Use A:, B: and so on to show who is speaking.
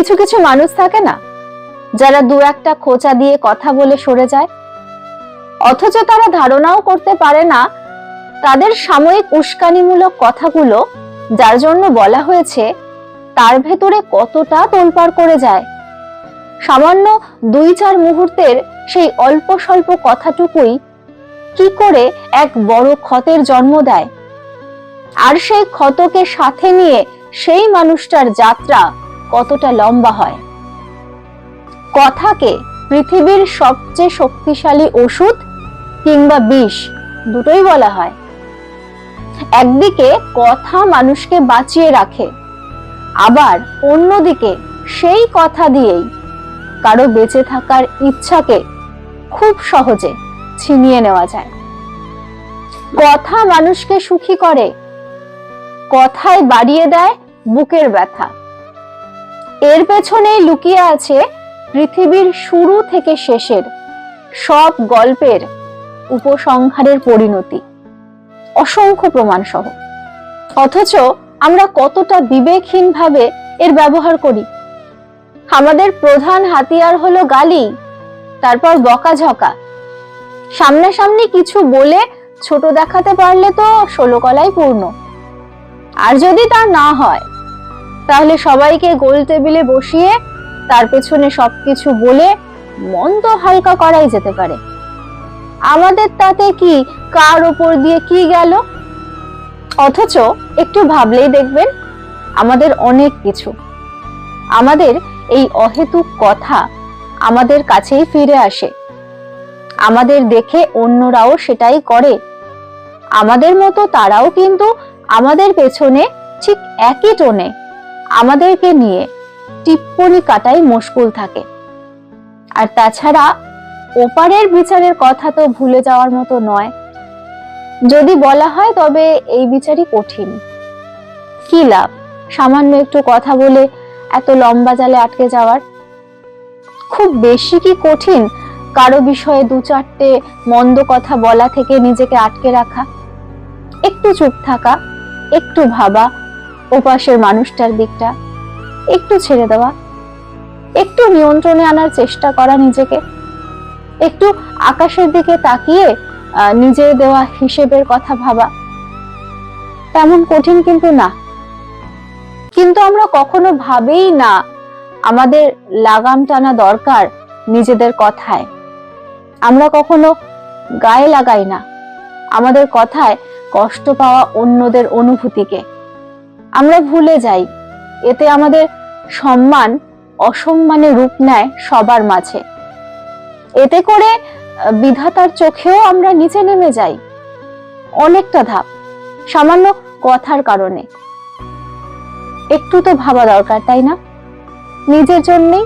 A: কিছু কিছু মানুষ থাকে না, যারা দু একটা খোঁচা দিয়ে কথা বলে সরে যায়। অথচ তারা ধারণাও করতে পারে না তাদের সাময়িক উস্কানিমূলক কথাগুলো, যার জন্য বলা হয়েছে, তার ভেতরে কতটা তোলপাড় করে যায়। সামান্য দুই চার মুহূর্তের সেই অল্প স্বল্প কথাটুকুই কি করে এক বড় ক্ষতের জন্ম দেয়। আর সেই ক্ষতকে সাথে নিয়ে সেই মানুষটার যাত্রা কতটা লম্বা হয়। কথাকে পৃথিবীর সবচেয়ে শক্তিশালী ওষুধ কিংবা বিষ দুটোই বলা হয়। একদিকে কথা মানুষকে বাঁচিয়ে রাখে, আবার অন্যদিকে সেই কথা দিয়েই কারও বেঁচে থাকার ইচ্ছাকে খুব সহজে ছিনিয়ে নেওয়া যায়। কথা মানুষকে সুখী করে, কথায় বাড়িয়ে দেয় বুকের ব্যথা। এর পেছনেই লুকিয়ে আছে পৃথিবীর শুরু থেকে শেষের সব গল্পের উপসংহারের পরিণতি। অসংখ্য প্রমাণ সহ অথচ আমরা কতটা বিবেকহীন ভাবে এর ব্যবহার করি। আমাদের প্রধান হাতিয়ার হলো গালি, তারপর বকাঝকা। সামনাসামনি কিছু বলে ছোট দেখাতে পারলে তো ষোলো কলাই পূর্ণ। আর যদি তা না হয় তাহলে সবাইকে গোল টেবিলে বসিয়ে তার পেছনে সবকিছু বলে মন তো হালকা করাই যেতে পারে। আমাদের তাতে কি, কার ওপর দিয়ে কি গেল? অথচ একটু ভাবলেই দেখবেন, আমাদের অনেক কিছু। আমাদের এই অহেতুক কথা আমাদের কাছেই ফিরে আসে। আমাদের দেখে অন্যরাও সেটাই করে। আমাদের মতো তারাও কিন্তু আমাদের পেছনে ঠিক একই টোনে আমাদেরকে নিয়ে টিপ্পনি কাটাই মুশকুল থাকে। আর তাছাড়া ওপারের বিচারের কথা তো ভুলে যাওয়ার মতো নয়। যদি বলা হয় তবে এই বিচারই কঠিন। কি লাভ? সামান্য একটু কথা বলে এত লম্বা জালে আটকে যাওয়ার? খুব বেশি কি কঠিন কারও বিষয়ে দু চারটে মন্দ কথা বলা থেকে নিজেকে আটকে রাখা? একটু চুপ থাকা, একটু ভাবা ওপাশের মানুষটার দিকটা একটু ছেড়ে দেওয়া, একটু নিয়ন্ত্রণে আনার চেষ্টা করা নিজেকে, একটু আকাশের দিকে তাকিয়ে নিজের দেওয়া হিসেবের কথা ভাবা, তেমন কঠিন কিন্তু না। কিন্তু আমরা কখনো ভাবেই না আমাদের লাগাম টানা দরকার নিজেদের কথায়। আমরা কখনো গায়ে লাগাই না। আমাদের কথায় কষ্ট পাওয়া অন্যদের অনুভূতিকে। আমরা ভুলে যাই। এতে আমাদের সম্মান অসম্মানে রূপ নেয় সবার মাঝে। এতে করে বিধাতার চোখেও আমরা নিচে নেমে যাই। অনেকটা ধাপ, সামান্য কথার কারণে। একটু তো ভাবা দরকার, তাই না? নিজের জন্যেই